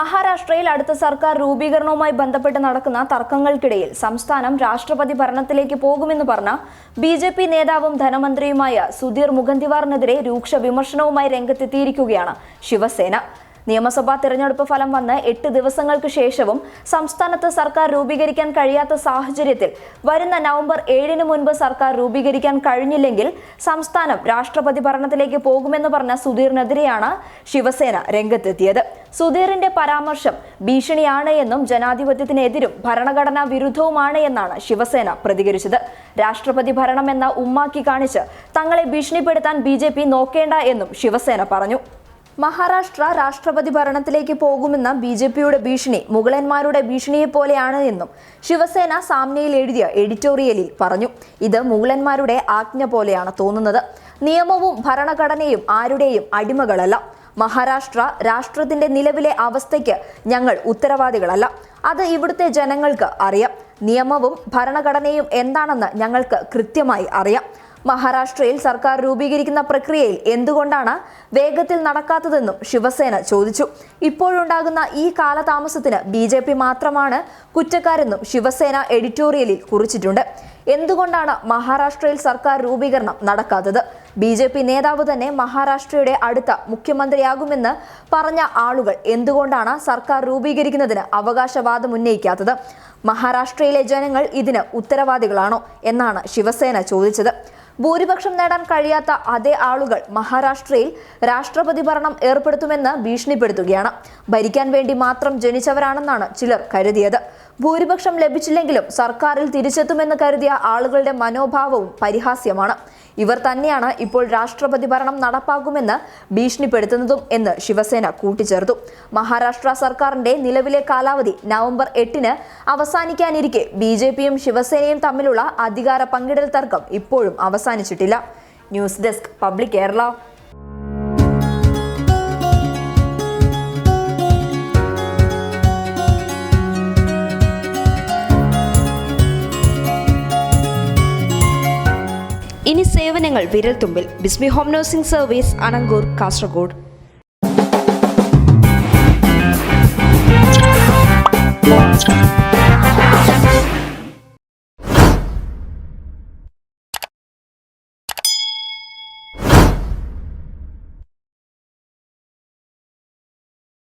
മഹാരാഷ്ട്രയിൽ അടുത്ത സർക്കാർ രൂപീകരണവുമായി ബന്ധപ്പെട്ട് നടക്കുന്ന തർക്കങ്ങൾക്കിടയിൽ സംസ്ഥാനം രാഷ്ട്രപതി ഭരണത്തിലേക്ക് പോകുമെന്ന് പറഞ്ഞ ബി ജെ പി നേതാവും ധനമന്ത്രിയുമായ സുധീർ മുഖന്തിവാറിനെതിരെ രൂക്ഷ വിമർശനവുമായി രംഗത്തെത്തിയിരിക്കുകയാണ് ശിവസേന. നിയമസഭാ തിരഞ്ഞെടുപ്പ് ഫലം വന്ന് എട്ട് ദിവസങ്ങൾക്ക് ശേഷവും സംസ്ഥാനത്ത് സർക്കാർ രൂപീകരിക്കാൻ കഴിയാത്ത സാഹചര്യത്തിൽ വരുന്ന നവംബർ ഏഴിന് മുൻപ് സർക്കാർ രൂപീകരിക്കാൻ കഴിഞ്ഞില്ലെങ്കിൽ സംസ്ഥാനം രാഷ്ട്രപതി ഭരണത്തിലേക്ക് പോകുമെന്ന് പറഞ്ഞ സുധീറിനെതിരെയാണ് ശിവസേന രംഗത്തെത്തിയത്. സുധീറിന്റെ പരാമർശം ഭീഷണിയാണ് എന്നും ജനാധിപത്യത്തിനെതിരും ഭരണഘടനാ വിരുദ്ധവുമാണ് എന്നാണ് ശിവസേന പ്രതികരിച്ചത്. രാഷ്ട്രപതി ഭരണം എന്ന ഉമ്മാക്കി കാണിച്ച് തങ്ങളെ ഭീഷണിപ്പെടുത്താൻ ബി നോക്കേണ്ട എന്നും ശിവസേന പറഞ്ഞു. മഹാരാഷ്ട്ര രാഷ്ട്രപതി ഭരണത്തിലേക്ക് പോകുമെന്ന ബി ജെ പിയുടെ ഭീഷണി മുഗളന്മാരുടെ ഭീഷണിയെ പോലെയാണ് എന്നും ശിവസേന സാമ്നയിൽ എഴുതിയ എഡിറ്റോറിയലിൽ പറഞ്ഞു. ഇത് മുഗളന്മാരുടെ ആജ്ഞ പോലെയാണ് തോന്നുന്നത്. നിയമവും ഭരണഘടനയും ആരുടെയും അടിമകളല്ല. മഹാരാഷ്ട്ര രാഷ്ട്രത്തിന്റെ നിലവിലെ അവസ്ഥയ്ക്ക് ഞങ്ങൾ ഉത്തരവാദികളല്ല. അത് ഇവിടുത്തെ ജനങ്ങൾക്ക് അറിയാം. നിയമവും ഭരണഘടനയും എന്താണെന്ന് ഞങ്ങൾക്ക് കൃത്യമായി അറിയാം. മഹാരാഷ്ട്രയിൽ സർക്കാർ രൂപീകരിക്കുന്ന പ്രക്രിയയിൽ എന്തുകൊണ്ടാണ് വേഗത്തിൽ നടക്കാത്തതെന്നും ശിവസേന ചോദിച്ചു. ഇപ്പോഴുണ്ടാകുന്ന ഈ കാലതാമസത്തിന് ബി ജെ പി മാത്രമാണ് കുറ്റക്കാരെന്നും ശിവസേന എഡിറ്റോറിയലിൽ കുറിച്ചിട്ടുണ്ട്. എന്തുകൊണ്ടാണ് മഹാരാഷ്ട്രയിൽ സർക്കാർ രൂപീകരണം നടക്കാത്തത്? ബി ജെ പി നേതാവ് തന്നെ മഹാരാഷ്ട്രയുടെ അടുത്ത മുഖ്യമന്ത്രിയാകുമെന്ന് പറഞ്ഞ ആളുകൾ എന്തുകൊണ്ടാണ് സർക്കാർ രൂപീകരിക്കുന്നതിന് അവകാശവാദം ഉന്നയിക്കാത്തത്? മഹാരാഷ്ട്രയിലെ ജനങ്ങൾ ഇതിന് ഉത്തരവാദികളാണോ എന്നാണ് ശിവസേന ചോദിച്ചത്. ഭൂരിപക്ഷം നേടാൻ കഴിയാത്ത അതേ ആളുകൾ മഹാരാഷ്ട്രയിൽ രാഷ്ട്രപതി ഭരണം ഏർപ്പെടുത്തുമെന്ന് ഭീഷണിപ്പെടുത്തുകയാണ്. ഭരിക്കാൻ വേണ്ടി മാത്രം ജനിച്ചവരാണെന്നാണ് ചിലർ കരുതിയത്. ഭൂരിപക്ഷം ലഭിച്ചില്ലെങ്കിലും സർക്കാരിൽ തിരിച്ചെത്തുമെന്ന് കരുതിയ ആളുകളുടെ മനോഭാവവും പരിഹാസ്യമാണ്. ഇവർ തന്നെയാണ് ഇപ്പോൾ രാഷ്ട്രപതി ഭരണം നടപ്പാക്കുമെന്ന് ഭീഷണിപ്പെടുത്തുന്നതും എന്ന് ശിവസേന കൂട്ടിച്ചേർത്തു. മഹാരാഷ്ട്ര സർക്കാരിന്റെ നിലവിലെ കാലാവധി നവംബർ എട്ടിന് അവസാനിക്കാനിരിക്കെ ബി ജെ പിയും ശിവസേനയും തമ്മിലുള്ള അധികാര പങ്കിടൽ തർക്കം ഇപ്പോഴും അവസാനിച്ചിട്ടില്ല. News desk public Kerala. ഇനി സേവനങ്ങൾ വിരൽത്തുമ്പിൽ. Bismi home nursing service Anangoor Kasaragod.